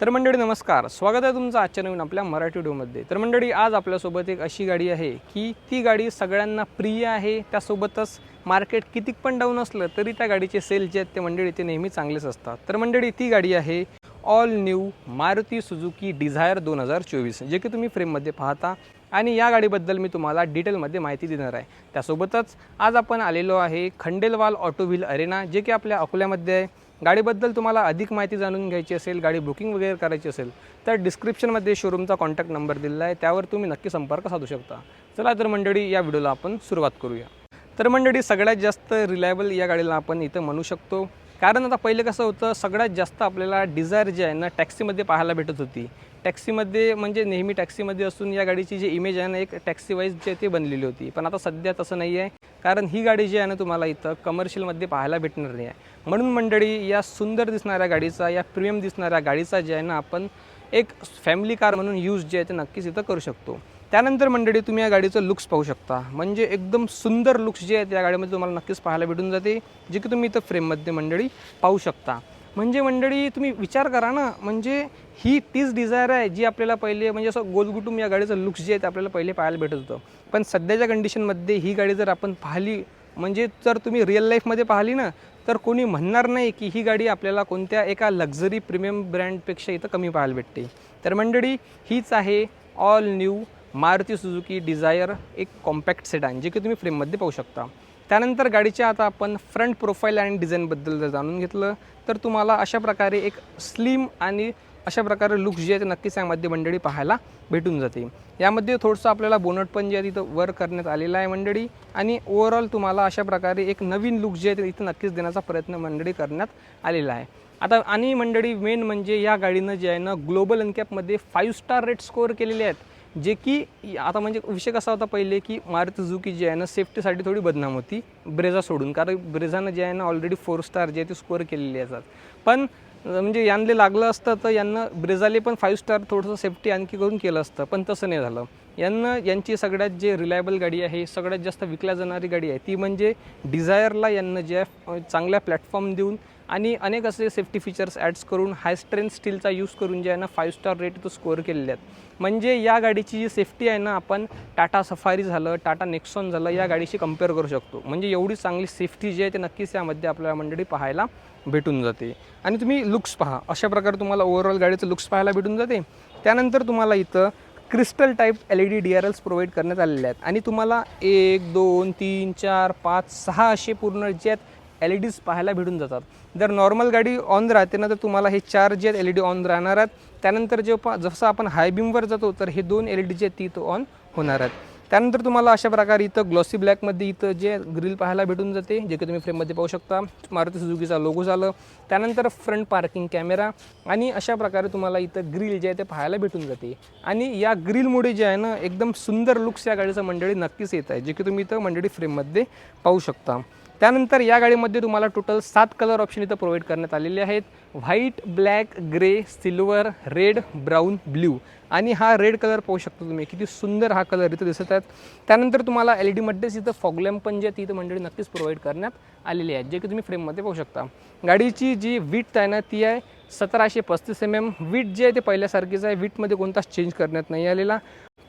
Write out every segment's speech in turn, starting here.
तर मंडळी नमस्कार. स्वागत आहे तुमचं आजच्या नवीन आपल्या मराठी व्हिडिओमध्ये. तर मंडळी आज आपल्यासोबत एक अशी गाडी आहे की ती गाडी सगळ्यांना प्रिय आहे. त्यासोबतच मार्केट कितीक पण डाऊन असलं तरी त्या गाडीचे सेल जे आहेत ते मंडळी ते नेहमी चांगलेच असतात. तर मंडळी ती गाडी आहे all new Maruti Suzuki Dzire दोन हजार चोवीस जे की तुम्ही फ्रेममध्ये पाहता. आणि या गाडीबद्दल मी तुम्हाला डिटेलमध्ये माहिती देणार आहे. त्यासोबतच आज आपण आलेलो आहे खंडेलवाल ऑटो व्हील अरेना जे की आपल्या अकोल्यामध्ये आहे. गाडीबद्दल तुम्हाला अधिक माहिती जाणून घ्यायची असेल गाडी बुकिंग वगैरे करायची असेल तर डिस्क्रिप्शनमध्ये शोरूमचा कॉन्टॅक्ट नंबर दिलेला आहे. त्यावर तुम्ही नक्की संपर्क साधू शकता. चला तर मंडळी या व्हिडिओला आपण सुरुवात करूया. तर मंडळी सगळ्यात जास्त रिलायबल या गाडीला आपण इथं म्हणू शकतो. कारण आता पहिले कसं होतं सगळ्यात जास्त आपल्याला डिझायर जी आहे ना टॅक्सीमध्ये पाहायला भेटत होती. टॅक्सीमध्ये म्हणजे नेहमी टॅक्सीमध्ये असून या गाडीची जी इमेज आहे ना एक टॅक्सी वाईज जे ती बनलेली होती. पण आता सध्या तसं नाही आहे कारण ही गाडी जी आहे ना तुम्हाला इथं कमर्शियलमध्ये पाहायला भेटणार नाही आहे. म्हणून मंडळी या सुंदर दिसणाऱ्या गाडीचा या प्रीमियम दिसणाऱ्या गाडीचा जे आहे ना आपण एक फॅमिली कार म्हणून यूज जे आहे ते नक्कीच इथं करू शकतो. त्यानंतर मंडळी तुम्ही या गाडीचं लुक्स पाहू शकता. म्हणजे एकदम सुंदर लुक्स जे आहेत या गाडीमध्ये तुम्हाला नक्कीच पाहायला भेटून जाते जे की तुम्ही इथं फ्रेममध्ये मंडळी पाहू शकता. म्हणजे मंडळी तुम्ही विचार करा ना. म्हणजे ही तीच डिझायर आहे जी आपल्याला पहिले म्हणजे असं गोलगुटूम या गाडीचं लुक्स जे आहे ते आपल्याला पहिले पाहायला भेटत होतं. पण सध्याच्या कंडिशनमध्ये ही गाडी जर आपण पाहिली म्हणजे जर तुम्ही रिअल लाईफमध्ये पाहिली ना तर कोणी म्हणणार नाही की ही गाडी आपल्याला कोणत्या एका लक्झरी प्रीमियम ब्रँडपेक्षा इथं कमी पाहायला भेटते. तर मंडळी हीच आहे all new Maruti Suzuki Dzire एक कॉम्पॅक्ट सेडान जे की तुम्ही फ्रेममध्ये पाहू शकता. त्यानंतर गाडीच्या आता आपण फ्रंट प्रोफाईल आणि डिझाईनबद्दल जर जाणून घेतलं तर तुम्हाला अशा प्रकारे एक स्लिम आणि अशा प्रकारे लुक्स जे आहे ते नक्कीच यामध्ये मंडळी पाहायला भेटून जाते. यामध्ये थोडंसं आपल्याला बोनट पण जे आहे तिथं वर करण्यात आलेलं आहे मंडळी आणि ओव्हरऑल तुम्हाला अशा प्रकारे एक नवीन लुक जे आहे ते इथं नक्कीच देण्याचा प्रयत्न मंडळी करण्यात आलेला आहे. आता आणि मंडळी मेन म्हणजे या गाडीनं जे आहे ना ग्लोबल अनकॅपमध्ये फाईव्ह स्टार रेट स्कोअर केलेले आहेत. जे की आता म्हणजे विषय कसा होता पहिले की मारुती सुझुकी जी आहे ना सेफ्टीसाठी थोडी बदनाम होती ब्रेझा सोडून. कारण ब्रेझानं जे आहे ना ऑलरेडी फोर स्टार जे आहे ते स्कोअर केलेले असतात पण म्हणजे यांना लागलं असतं तर यांना ब्रेझाले पण फाईव्ह स्टार थोडंसं सेफ्टी आणखी करून केलं असतं पण तसं नाही झालं. यांना यांची सगळ्यात जे रिलायबल गाडी आहे सगळ्यात जास्त विकल्या जाणारी गाडी आहे ती म्हणजे डिझायरला यांना जे आहे चांगल्या प्लॅटफॉर्म देऊन आणि अनेक असे सेफ्टी फीचर्स ॲड्स करून हाय स्ट्रेंथ स्टीलचा यूज करून जे आहे ना फाईव्ह स्टार रेट तो स्कोअर केलेले आहेत. म्हणजे या गाडीची जी सेफ्टी आहे ना आपण टाटा सफारी झालं टाटा नेक्सॉन झालं या गाडीशी कंपेअर करू शकतो. म्हणजे एवढी चांगली सेफ्टी जी आहे ते नक्कीच यामध्ये आपल्याला मंडळी पाहायला भेटून जाते. आणि तुम्ही लुक्स पहा. अशा प्रकारे तुम्हाला ओव्हरऑल गाडीचं लुक्स पाहायला भेटून जाते. त्यानंतर तुम्हाला इथं crystal type L E D D R Ls provide करण्यात आलेले आहेत. आणि तुम्हाला एक दोन तीन चार पाच सहा असे पूर्ण जे आहेत एल ई डीज पाहायला भेटून जातात. जर नॉर्मल गाडी ऑन राहते ना तर तुम्हाला हे चार जे आहेत एल ई डी ऑन राहणार आहेत त्यानंतर जेव्हा जसं आपण हाय बीमवर जातो तर हे दोन एल ई डी जे आहेत ती इथं ऑन होणार आहेत. त्यानंतर तुम्हाला अशा प्रकारे इथं ग्लॉसी ब्लॅकमध्ये इथं जे ग्रिल पाहायला भेटून जाते जे की तुम्ही फ्रेममध्ये पाहू शकता. मारुती सुझुकीचा लोगो झालं. त्यानंतर फ्रंट पार्किंग कॅमेरा आणि अशा प्रकारे तुम्हाला इथं ग्रिल जे आहे ते पाहायला भेटून जाते. आणि या ग्रिलमुळे जे आहे ना एकदम सुंदर लुक्स या गाडीचं मंडळी नक्कीच येत आहे जे की तुम्ही इथं मंडळी फ्रेममध्ये पाहू शकता. त्यानंतर या गाडीमध्ये तुम्हाला टोटल सात कलर ऑप्शन इथं प्रोव्हाइड करण्यात आलेले आहेत. White black grey silver red brown blue आणि हा रेड कलर पाहू शकता तुम्ही. किती सुंदर हा कलर इथं दिसत आहेत. त्यानंतर तुम्हाला एल ई डीमध्येच इथं फॉगलॅम पण जे आहे ती इथं मंडळी नक्कीच प्रोव्हाइड करण्यात आलेली आहेत जे की तुम्ही फ्रेममध्ये पाहू शकता. गाडीची जी विट आहे ना ती आहे सतराशे पस्तीस एम एम विट जे आहे ते पहिल्यासारखीच आहे. विटमध्ये कोणताच चेंज करण्यात नाही आलेला.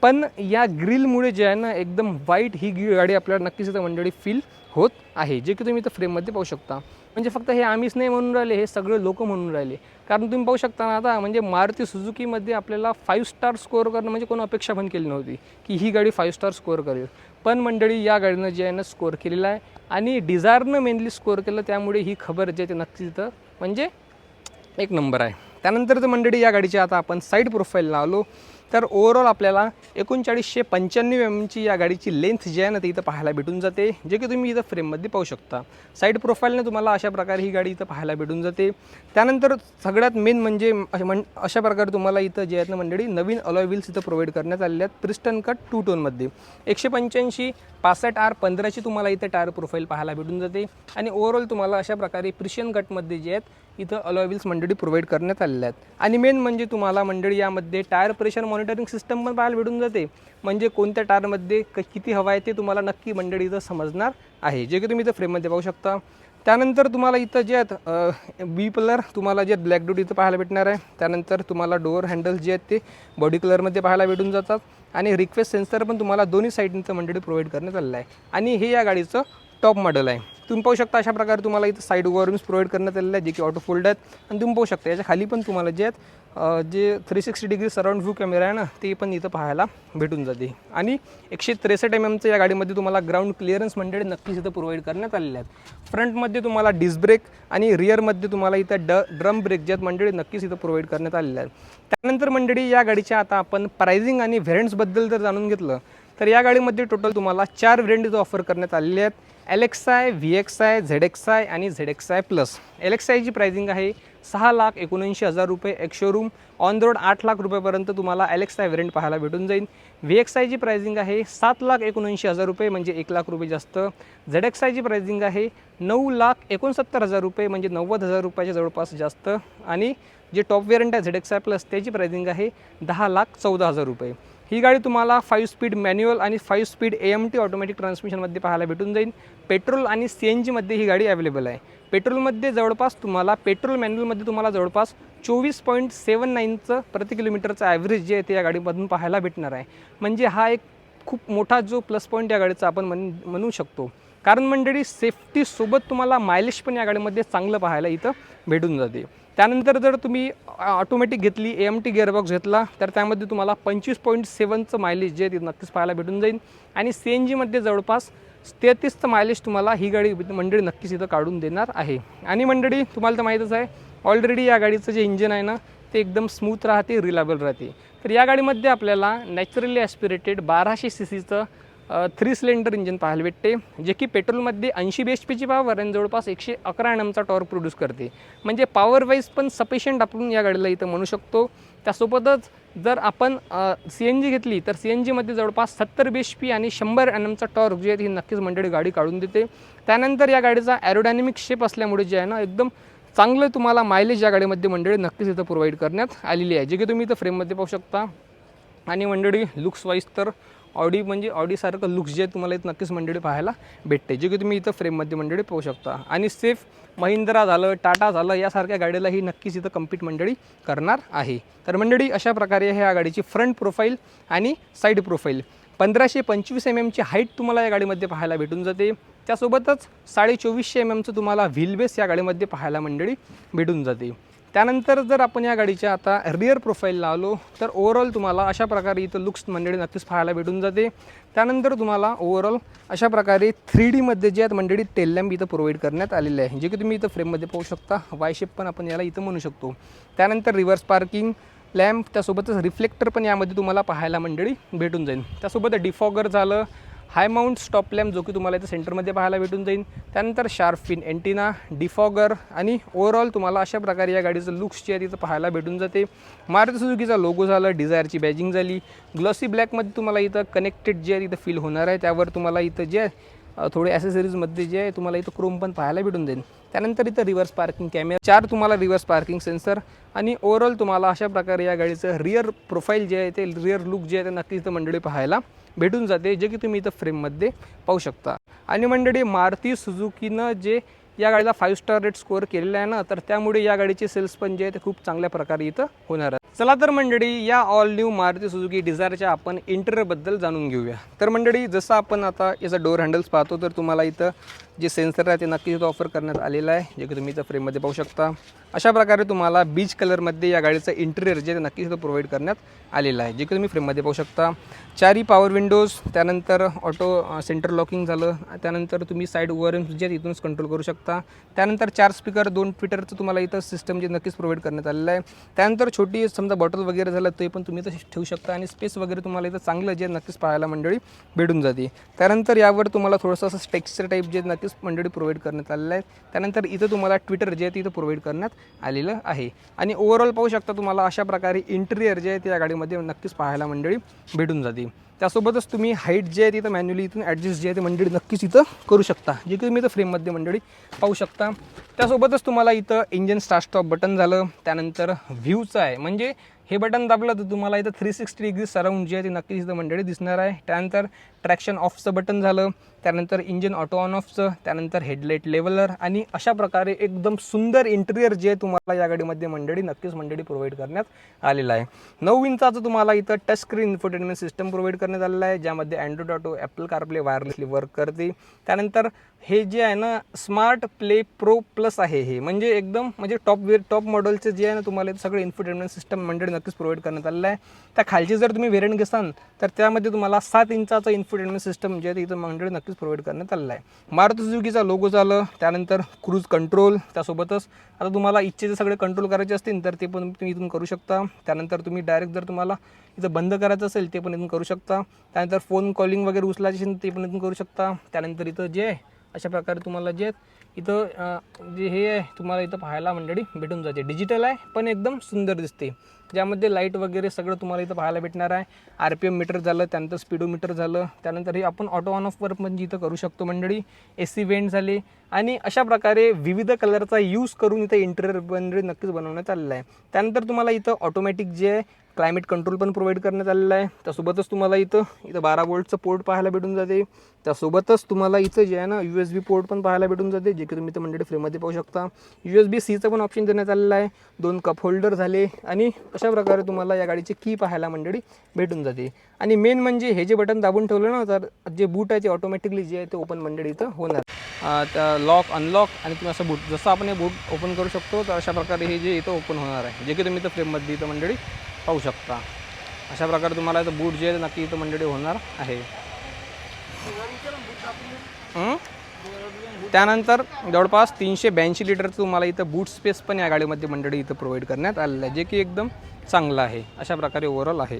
पण या ग्रिलमुळे जे आहे ना एकदम वाईट ही गाडी आपल्याला नक्कीच इथं मंडळी फील होत आहे. जे की तुम्ही इथं फ्रेममध्ये पाहू शकता. म्हणजे फक्त हे आम्हीच नाही म्हणून राहिले हे सगळे लोक म्हणून राहिले. कारण तुम्ही पाहू शकता ना आता म्हणजे मारुती सुझुकीमध्ये आपल्याला फाईव्ह स्टार स्कोअर करणं म्हणजे कोण अपेक्षा पण केली नव्हती की ही गाडी फाईव्ह स्टार स्कोअर करेल. पण मंडळी या गाडीनं जे आहे ना स्कोअर केलेला आहे. आणि डिझायरनं मेनली स्कोअर केलं त्यामुळे ही खबर जे आहे ते नक्कीच इथं म्हणजे एक नंबर आहे. त्यानंतर तर मंडळी या गाडीची आता आपण साईड प्रोफाईलला आलो तर ओव्हरऑल आपल्याला एकोणचाळीसशे पंच्याण्णव एम एमची या गाडीची लेंथ जी आहे ना ती इथं पाहायला भेटून जाते जे की तुम्ही इथं फ्रेममध्ये पाहू शकता. साईड प्रोफाईलने तुम्हाला अशा प्रकारे ही गाडी इथं पाहायला भेटून जाते. त्यानंतर सगळ्यात मेन म्हणजे अशा म्हण अशा प्रकारे तुम्हाला इथं जे आहेत ना मंडळी नवीन अलॉय व्हील्स इथं प्रोव्हाइड करण्यात आलेले आहेत प्रिस्टन कट टू टोनमध्ये एकशे पंच्याऐंशी पासष्ट आर पंधराची तुम्हाला इथं टायर प्रोफाईल पाहायला भेटून जाते. आणि ओव्हरऑल तुम्हाला अशा प्रकारे प्रिशियन कटमध्ये जे आहेत इथं अलॉय व्हील्स मंडळी प्रोव्हाइड करण्यात आलेल्या आहेत. आणि मेन म्हणजे तुम्हाला मंडळी यामध्ये टायर प्रेशर मॉनिटरिंग सिस्टम पण पाहायला भेटून जाते. म्हणजे कोणत्या टायरमध्ये क किती हवा आहे ते तुम्हाला नक्की मंडळी इथं समजणार आहे. जे की तुम्ही इथं फ्रेममध्ये पाहू शकता. त्यानंतर तुम्हाला इथं जे आहेत बी कलर तुम्हाला जे ब्लॅक डोट इथं पाहायला भेटणार आहे. त्यानंतर तुम्हाला डोअर हँडल जे आहेत ते बॉडी कलरमध्ये पाहायला भेटून जातात. आणि रिक्वेस्ट सेन्सर पण तुम्हाला दोन्ही साईडचं मंडळी प्रोव्हाइड करण्यात आलेलं आहे. आणि हे या गाडीचं टॉप मॉडेल आहे. तुम्ही पाहू शकता अशा प्रकारे तुम्हाला इथं साईड ओव्हरम्स प्रोव्हाइड करण्यात आलेलं आहे जे की ऑटो फोल्ड आहेत. आणि तुम्ही पाहू शकता याच्या खाली पण तुम्हाला जे आहेत जे three sixty degree surround view camera आहे ना ते पण इथं पाहायला भेटून जाते. आणि एकशे त्रेसष्ट एम एमचं या गाडीमध्ये तुम्हाला ग्राउंड क्लिअरन्स मंडळी नक्कीच इथं प्रोव्हाइड करण्यात आलेले आहेत. फ्रंटमध्ये तुम्हाला डिस्क ब्रेक आणि रिअरमध्ये तुम्हाला इथं ड ड्रम ब्रेक जे आहेत मंडळी नक्कीच इथं प्रोव्हाइड करण्यात आलेले आहेत. त्यानंतर मंडळी या गाडीच्या आता आपण प्रायझिंग आणि व्हेरियंट्सबद्दल जर जाणून घेतलं तर या गाडीमध्ये टोटल तुम्हाला चार व्हेरियंट इथं ऑफर करण्यात आलेले आहेत. LX I V X I Z X I आणि Z X I plus L X आयची प्राइसिंग आहे सहा लाख एकोणऐंशी हजार रुपये एक शोरूम ऑन द रोड आठ लाख रुपयेपर्यंत तुम्हाला ॲलेक्सा व्हेरियंट पाहायला भेटून जाईल. व्ही एक्स आयची प्रायझिंग आहे सात लाख एकोणऐंशी हजार रुपये म्हणजे एक लाख रुपये जास्त. झेड एक्स आयची प्रायझिंग आहे नऊ लाख एकोणसत्तर हजार रुपये म्हणजे नव्वद हजार रुपयाच्या जवळपास जास्त. आणि जे टॉप वेरियंट आहे झेड एक्स आय प्लस त्याची प्रायझिंग आहे दहा लाख चौदा हजार रुपये. ही गाडी तुम्हाला फाईव्ह स्पीड मॅन्युअल आणि five speed A M T automatic ट्रान्समिशनमध्ये पाहायला भेटून जाईल. पेट्रोल आणि सी एन जीमध्ये ही गाडी अवेलेबल आहे. पेट्रोलमध्ये जवळपास तुम्हाला पेट्रोल मॅन्युअलमध्ये तुम्हाला जवळपास चोवीस पॉईंट सेवन नाईनचं प्रति किलोमीटरचं ॲव्हरेज जे आहे ते या गाडीमधून पाहायला भेटणार आहे. म्हणजे हा एक खूप मोठा जो प्लस पॉईंट या गाडीचा आपण म्हण म्हणू शकतो. कारण मंडळी सेफ्टीसोबत तुम्हाला मायलेज पण या गाडीमध्ये चांगलं पाहायला इथं भेटून जाते. त्यानंतर जर तुम्ही ऑटोमॅटिक घेतली ए एम टी गिअरबॉक्स घेतला तर त्यामध्ये तुम्हाला पंचवीस पॉईंट सेवनचं मायलेज जे आहे ते नक्कीच पाहायला भेटून जाईल. आणि सी एन जीमध्ये जवळपास तेहतीसचं मायलेज तुम्हाला ही गाडी मंडळी नक्कीच इथं काढून देणार आहे. आणि मंडळी तुम्हाला तर माहीतच आहे ऑलरेडी या गाडीचं जे इंजिन आहे ना ते एकदम स्मूथ राहते रिलायबल राहते. तर या गाडीमध्ये आपल्याला नॅचरली ॲस्पिरेटेड बाराशे सी सीचं थ्री सिलेंडर इंजिन पाहायला भेटते जे की पेट्रोलमध्ये ऐंशी बी एच पीची पॉवर आणि जवळपास एकशे अकरा एन एमचा टॉर्क प्रोड्यूस करते. म्हणजे पॉवर वाईज पण सफिशियंट आपण या गाडीला इथं म्हणू शकतो. त्यासोबतच जर आपण सी एन जी घेतली तर सी एन जीमध्ये जवळपास सत्तर बी एच पी आणि शंभर एन एमचा टॉर्क जे आहे ही नक्कीच मंडळी गाडी काढून देते. त्यानंतर या गाडीचा ॲरोडायनॅमिक शेप असल्यामुळे जे आहे ना एकदम चांगलं तुम्हाला मायलेज या गाडीमध्ये मंडळी नक्कीच इथं प्रोव्हाइड करण्यात आलेली आहे. जे की तुम्ही इथं फ्रेममध्ये पाहू शकता. आणि मंडळी लुक्स वाईज तर ऑडी म्हणजे ऑडीसारखं लुक्स जे तुम्हाला इथं नक्कीच मंडळी पाहायला भेटते. जे की तुम्ही इथं फ्रेममध्ये मंडळी पाहू शकता. आणि सेफ महिंद्रा झालं टाटा झालं यासारख्या गाडीला ही नक्कीच इथं कम्पीट मंडळी करणार आहे. तर मंडळी अशा प्रकारे ह्या गाडीची फ्रंट प्रोफाईल आणि साईड प्रोफाईल पंधराशे पंचवीस एम एमची हाईट तुम्हाला या गाडीमध्ये पाहायला भेटून जाते. त्यासोबतच साडे चोवीसशे एम एमचं तुम्हाला व्हील बेस या गाडीमध्ये पाहायला मंडळी भेटून जाते. त्यानंतर जर आपण या गाडीच्या आता रिअर प्रोफाईलला आलो तर ओव्हरऑल तुम्हाला अशा प्रकारे इथं लुक्स मंडळी नक्कीच पाहायला भेटून जाते. त्यानंतर तुम्हाला ओव्हरऑल अशा प्रकारे थ्री डीमध्ये जे आहेत मंडळी टेल लॅम्प इथं प्रोव्हाइड करण्यात आलेले आहे. जे की तुम्ही इथं फ्रेममध्ये पाहू शकता. वाय शेप पण आपण याला इथं म्हणू शकतो. त्यानंतर रिव्हर्स पार्किंग लॅम्प त्यासोबतच रिफ्लेक्टर पण यामध्ये तुम्हाला पाहायला मंडळी भेटून जाईल. त्यासोबत डिफॉगर झालं हाय माउंट स्टॉप लॅम्प जो की तुम्हाला इथं सेंटरमध्ये पाहायला भेटून जाईल त्यानंतर शार्फिन एंटिना डिफॉगर आणि ओव्हरऑल तुम्हाला अशा प्रकारे या गाडीचं लुक्स जे आहे तिथं पाहायला भेटून जाते. मारुती सुझुकीचा लोगो झाला डिझायरची बॅजिंग झाली. ग्लॉसी ब्लॅकमध्ये तुम्हाला इथं कनेक्टेड जे आहे तिथं फील होणार आहे. त्यावर तुम्हाला इथं जे थोडे ॲसेसरीजमध्ये जे आहे तुम्हाला इथं क्रोम पण पाहायला भेटून जाईल त्यानंतर इथं रिव्हर्स पार्किंग कॅमेरा चार तुम्हाला रिव्हर्स पार्किंग सेन्सर आणि ओव्हरऑल तुम्हाला अशा प्रकारे या गाडीचं रिअर प्रोफाईल जे आहे ते रिअर लुक जे आहे ते नक्कीच इथं मंडळी पाहायला भेटून जाते जे की तुम्ही इथं फ्रेममध्ये पाहू शकता. आणि मंडळी मारुती सुझुकीनं जे या गाडीला फाईव्ह स्टार रेट स्कोअर केलेला आहे ना तर त्यामुळे या गाडीचे सेल्स पण जे आहे ते खूप चांगल्या प्रकारे इथं होणार आहे चला तर मंडळी या ऑल न्यू मारुती सुझुकी डिझायरच्या आपण इंटेरियरबद्दल जाणून घेऊया. तर मंडळी जसं आपण आता याचा डोअर हँडल्स पाहतो तर तुम्हाला इथं जे सेन्सर आहे ते नक्कीच इथं ऑफर करण्यात आलेलं आहे जे की तुम्ही इथं फ्रेममध्ये पाहू शकता. अशा प्रकारे तुम्हाला बीच कलरमध्ये या गाडीचं इंटेरियर जे ते नक्कीच इथं प्रोव्हाइड करण्यात आलेलं आहे जे की तुम्ही फ्रेममध्ये पाहू शकता. चारही पॉवर विंडोज त्यानंतर ऑटो सेंटर लॉकिंग झालं त्यानंतर तुम्ही साईड ओव्हर जे इथूनच कंट्रोल करू शकता. त्यानंतर चार स्पीकर दोन ट्विटरचं तुम्हाला इथं सिस्टम जे नक्कीच प्रोव्हाइड करण्यात आलेलं आहे. त्यानंतर छोटी समजा बॉटल वगैरे झालं ते पण तुम्ही इथं ठेवू शकता आणि स्पेस वगैरे तुम्हाला इथं चांगलं जे नक्कीच पाहायला मंडळी भेटून जाते. त्यानंतर यावर तुम्हाला थोडंसं असं टेक्स्चर टाईप जे नक्कीच मंडळी प्रोव्हाइड करण्यात आलेलं आहे. त्यानंतर इथं तुम्हाला ट्विटर जे आहे तिथं प्रोव्हाइड करण्यात आलेलं आहे. आणि ओव्हरऑल पाहू शकता तुम्हाला अशा प्रकारे इंटेरियर जे आहे त्या गाडीमध्ये नक्कीच पाहायला मंडळी भेटून जाते. त्यासोबतच तुम्ही हाईट जे आहे तिथं मॅन्युअली इथून ॲडजस्ट जे आहे ते मंडळी नक्कीच इथं करू शकता. जे की तुम्ही इथं फ्रेममध्ये मंडळी पाहू शकता. त्यासोबतच तुम्हाला इथं इंजिन स्टार्ट स्टॉप बटन झालं. त्यानंतर व्ह्यूचं आहे. म्हणजे हे बटन दाबलं तर तुम्हाला इथं थ्री सिक्स्टी डिग्री सराऊंड जी आहे ती नक्कीच इथं मंडळी दिसणार आहे. त्यानंतर ट्रॅक्शन ऑफचं बटन झालं. त्यानंतर इंजिन ऑटो ऑन ऑफचं त्यानंतर हेडलाईट लेवलर आणि अशा प्रकारे एकदम सुंदर इंटेरियर जे तुम्हाला या गाडीमध्ये मंडळी नक्कीच मंडळी प्रोव्हाइड करण्यात आलेलं आहे. नऊ इंचाचं तुम्हाला इथं touch screen infotainment system provide करण्यात आलेलं आहे ज्यामध्ये Android Auto Apple CarPlay wirelessly work करते. त्यानंतर हे जे आहे ना स्मार्ट प्ले प्रो प्लस आहे हे. म्हणजे एकदम म्हणजे टॉप वेअर टॉप मॉडेलचे जे आहे ना तुम्हाला सगळे इन्फोटेनमेंट सिस्टम मंडळी नक्कीच प्रोव्हाइड करण्यात आलेलं आहे. त्या खालची जर तुम्ही व्हेरियंट घेसान तर त्यामध्ये तुम्हाला सात इंचाचं इन्फोटेनमेंट सिस्टम जे आहे इथं मंडळी नक्कीच प्रोव्हाइड करण्यात आलेलं आहे. मारुती सुझुकीचा लोगो झालं त्यानंतर क्रूज कंट्रोल त्यासोबतच. आता तुम्हाला इच्छेचे सगळे कंट्रोल करायचे असतील तर ते पण तुम्ही इथून करू शकता. त्यानंतर तुम्ही डायरेक्ट जर तुम्हाला इथं बंद करायचं असेल ते पण इथून करू शकता. त्यानंतर फोन कॉलिंग वगैरे उचलायचे असेल ते पण इथून करू शकता. त्यानंतर इथं जे अशा प्रकारे तुम्हाला जे इथं जे हे आहे तुम्हाला इथं पाहायला मंडळी भेटून जाते. डिजिटल आहे पण एकदम सुंदर दिसते. ज्यामध्ये लाइट वगैरे सगळं तुम्हाला इथं पाहायला भेटणार आहे. आर पी एम मीटर झालं त्यानंतर स्पीडोमीटर झालं त्यानंतर हे आपण ऑटो ऑन ऑफवर पण इथं करू शकतो मंडळी. ए सी वेंट झाले आणि अशा प्रकारे विविध कलरचा यूज करून इथं इंटेरियर मंडळी नक्कीच बनवण्यात आलेलं आहे. त्यानंतर तुम्हाला इथं ऑटोमॅटिक जे आहे क्लायमेट कंट्रोल पण प्रोव्हाइड करण्यात आलेलं आहे. त्यासोबतच तुम्हाला इथं इथं बारा वोल्टचं पोर्ट पाहायला भेटून जाते. त्यासोबतच तुम्हाला इथं जे आहे ना यू एस बी पोर्ट पण पाहायला भेटून जाते जे की तुम्ही इथं मंडळी फ्रीमध्ये पाहू शकता. यू एस बी सीचं पण ऑप्शन देण्यात आलेलं आहे. दोन कप होल्डर झाले आणि अशा प्रकारे तुम्हाला या गाडीची की पाहायला मंडळी भेटून जाते. आणि मेन म्हणजे हे जे बटन दाबून ठेवलं ना तर जे बूट आहे ते ऑटोमॅटिकली जे आहे ते ओपन मंडळी इथं होणार. त्या लॉक अनलॉक आणि तुम्ही असं बूट जसं आपण हे बूट ओपन करू शकतो तर अशा प्रकारे हे जे इथं ओपन होणार आहे जे की तुम्ही इथं फ्रेममध्ये इथं मंडळी पाहू शकता. अशा प्रकारे तुम्हाला इथं बूट जे आहे नक्की इथं मंडळी होणार आहे. त्यानंतर जवळपास तीनशे ब्याऐंशी लिटरचं तुम्हाला इथं बूट स्पेस पण या गाडीमध्ये मंडळी इथं प्रोव्हाइड करण्यात आलेलं आहे जे की एकदम चांगलं आहे. अशा प्रकारे ओव्हरऑल आहे.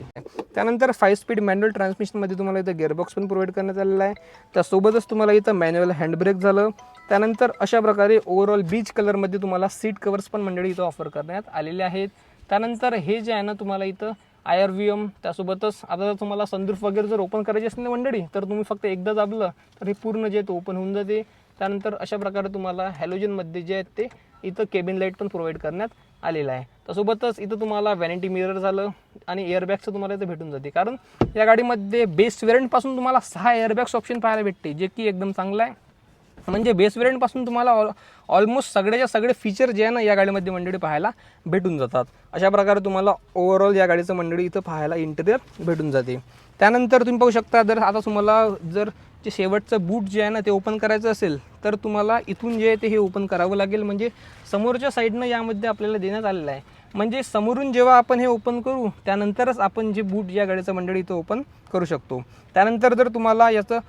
त्यानंतर फाईव्ह स्पीड मॅन्युअल ट्रान्समिशनमध्ये तुम्हाला इथं गेअरबॉक्स पण प्रोव्हाइड करण्यात आलेला आहे. त्यासोबतच तुम्हाला इथं मॅन्युअल हँडब्रेक झालं. त्यानंतर अशा प्रकारे ओव्हरऑल बीच कलरमध्ये तुम्हाला सीट कवर्स पण मंडळी इथं ऑफर करण्यात आलेले आहेत. त्यानंतर हे जे आहे ना तुम्हाला इथं आय आर व्ही एम त्यासोबतच आता जर तुम्हाला संदूफ वगैरे जर ओपन करायची असेल ना मंडळी तर तुम्ही फक्त एकदा दाबलं तर हे पूर्ण जे तो ओपन होऊन जाते. त्यानंतर अशा प्रकारे तुम्हाला हॅलोजनमध्ये जे आहेत ते इथं केबिन लाइट पण प्रोव्हाइड करण्यात आलेलं आहे. त्यासोबतच इथं तुम्हाला व्हॅनिटी मिरर झालं आणि एअरबॅगचं तुम्हाला इथं भेटून जाते. कारण या गाडीमध्ये बेस्ट वेरियंटपासून तुम्हाला सहा एअरबॅग्स ऑप्शन पाहायला भेटते जे की एकदम चांगलं आहे. म्हणजे बेस वेरियंटपासून तुम्हाला ऑल ऑलमोस्ट सगळ्याच्या सगळे फीचर जे आहे ना या गाडीमध्ये मंडळी पाहायला भेटून जातात. अशा प्रकारे तुम्हाला ओव्हरऑल या गाडीचं मंडळी इथं पाहायला इंटेरियर भेटून जाते. त्यानंतर तुम्ही पाहू शकता जर आता तुम्हाला जर जे शेवटचं बूट जे आहे ना ते ओपन करायचं असेल तर तुम्हाला इथून जे आहे ते हे ओपन करावं लागेल. म्हणजे समोरच्या साईडनं यामध्ये आपल्याला देण्यात आलेलं आहे. म्हणजे समोरून जेव्हा आपण हे ओपन करू त्यानंतरच आपण जे बूट या गाडीचं मंडळी इथं ओपन करू शकतो. त्यानंतर जर तुम्हाला याचं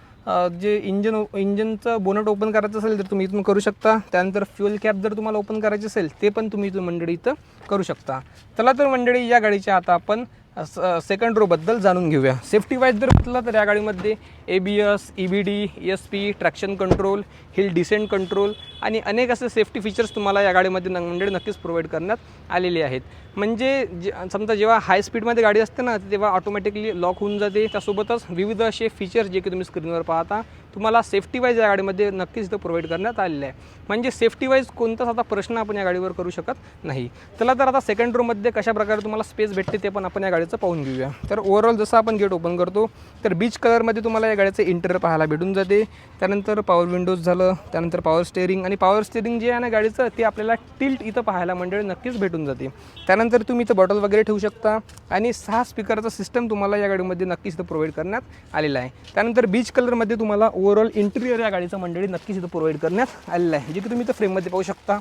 जे इंजन इंजनचं बोनट ओपन करायचं असेल तर तुम्ही इथून करू शकता. त्यानंतर फ्युअल कॅप जर तुम्हाला ओपन करायची असेल ते पण तुम्ही इथून मंडळी इथं करू शकता. चला तर मंडळी या गाडीच्या आता आपण सेकंड रोबद्दल जाणून घेऊया. सेफ्टी वाईज जर म्हटलं तर या गाडीमध्ये A B S E B D S P traction control hill descent control आणि अनेक असे सेफ्टी फीचर्स तुम्हाला या गाडीमध्ये न- मंडळी नक्कीच प्रोव्हाइड करण्यात आलेले आहेत. म्हणजे जे समजा जेव्हा हाय स्पीडमध्ये गाडी असते ना तेव्हा ऑटोमॅटिकली लॉक होऊन जाते. त्यासोबतच विविध असे फीचर्स जे की तुम्ही स्क्रीनवर पाहता तुम्हाला सेफ्टी वाईज या गाडीमध्ये नक्कीच इथं प्रोव्हाइड करण्यात आलेलं आहे. म्हणजे सेफ्टी वाईज कोणताच आता प्रश्न आपण या गाडीवर करू शकत नाही. चला तर आता सेकंड रोमध्ये कशाप्रकारे तुम्हाला स्पेस भेटते ते पण आपण या गाडीचं पाहून घेऊया. तर ओव्हरऑल जसं आपण गेट ओपन करतो तर बीच कलरमध्ये तुम्हाला या गाडीचं इंटर पाहायला भेटून जाते. त्यानंतर पॉवर विंडोज झालं त्यानंतर पॉवर स्टेअरिंग आणि पॉवर स्टेअरिंग जे आहे ना गाडीचं ते आपल्याला टिल्ट इथं पाहायला मंडळी नक्कीच भेटून जाते. त्यानंतर तुम्ही इथं बॉटल वगैरे ठेवू शकता आणि सहा स्पीकरचा सिस्टम तुम्हाला या गाडीमध्ये नक्कीच इथं प्रोव्हाइड करण्यात आलेला आहे. त्यानंतर बीच कलरमध्ये तुम्हाला ओव्हरऑल इंटेरियर या गाडीचं मंडळी नक्कीच इथं प्रोव्हाइड करण्यात आलेलं आहे. जे की तुम्ही इथं फ्रेममध्ये पाहू शकता.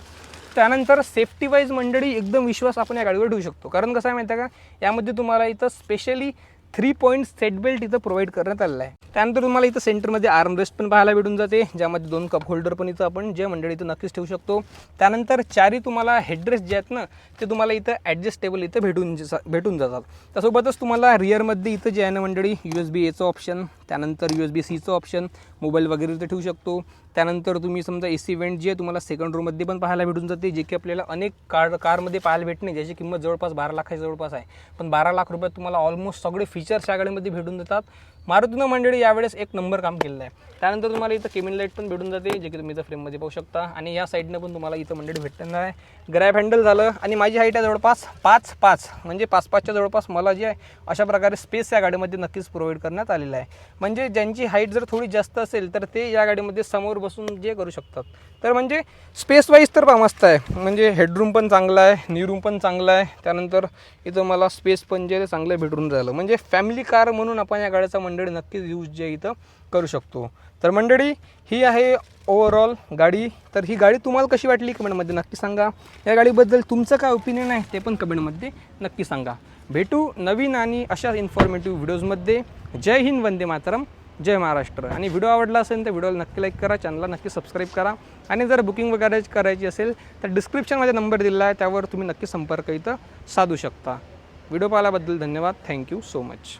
त्यानंतर सेफ्टी वाईज मंडळी एकदम विश्वास आपण या गाडीवर ठेवू शकतो. कारण कसं आहे माहिती आहे का? यामध्ये तुम्हाला इथं specially three point seat belt इथं प्रोव्हाइड करण्यात आलेला आहे. त्यानंतर तुम्हाला इथं सेंटरमध्ये आर्मरेस्ट पण पाहायला भेटून जाते. ज्यामध्ये दोन कप होल्डर पण इथं आपण जे मंडळी इथं नक्कीच ठेवू शकतो. त्यानंतर चारी तुम्हाला हेडरेस्ट जे आहेत ना ते तुम्हाला इथं ॲडजस्टेबल इथं भेटून जा- भेटून जातात. त्यासोबतच तुम्हाला रिअरमध्ये इथं जे आहे ना मंडळी यू एस बी एचं ऑप्शन त्यानंतर यू एस बी सीचं ऑप्शन मोबाईल वगैरे इथं ठेवू शकतो. त्यानंतर तुम्ही समजा ए सी वेंट जे आहे तुम्हाला सेकंड रोमध्ये पण पाहायला भेटून जाते जे की आपल्याला अनेक कार कारमध्ये पाहायला भेटणे ज्याची किंमत जवळपास बारा लाखाच्या जवळपास आहे. पण बारा लाख रुपयात तुम्हाला ऑलमोस्ट सगळे फीचर्स या गाडीमध्ये भेटून देतात. मारुतीनं मंडळी यावेळेस एक नंबर काम केलेलं आहे. त्यानंतर तुम्हाला इथं केमिन लाइट पण भेटून जाते जे की तुम्ही इथं फ्रेममध्ये पाहू शकता. आणि या साईडनं पण तुम्हाला इथं मंडळी भेटणार आहे. ग्रॅब हँडल झालं आणि माझी हाईट आहे जवळपास पाच पाच. म्हणजे पाच पाचच्या जवळपास मला जे आहे अशा प्रकारे स्पेस या गाडीमध्ये नक्कीच प्रोव्हाइड करण्यात आलेला आहे. म्हणजे ज्यांची हाईट जर थोडी जास्त असेल तर ते या गाडीमध्ये समोर बसून जे करू शकतात. तर म्हणजे स्पेस वाईज तर पहा मस्त आहे. म्हणजे हेडरूम पण चांगला आहे नी रूम पण चांगला आहे. त्यानंतर इथं मला स्पेस पण जे आहे चांगलं भेटून राहिलं. म्हणजे फॅमिली कार म्हणून आपण या गाडीचा मंडळी नक्कीच यूज जे आहे इथं करू शकतो. तर मंडळी ही आहे ओवरऑल गाडी. तर ही गाडी तुम्हाला कशी वाटली? कमेंटमध्ये नक्की सांगा. या गाडीबद्दल तुमचं काय ओपिनियन आहे ते पण कमेंटमध्ये नक्की सांगा. भेटू नवीन आणि अशा इन्फॉर्मेटिव्ह व्हिडिओजमध्ये जय हिंद वंदे मातरम. जय महाराष्ट्र. आणि व्हिडिओ आवडला असेल तर व्हिडिओला नक्की लाईक करा चॅनलला नक्की सबस्क्राईब करा. आणि जर बुकिंग वगैरे करायची असेल तर डिस्क्रिप्शनमध्ये नंबर दिला आहे त्यावर तुम्ही नक्की संपर्क इथं साधू शकता. व्हिडिओ पाहिल्याबद्दल धन्यवाद. Thank you so much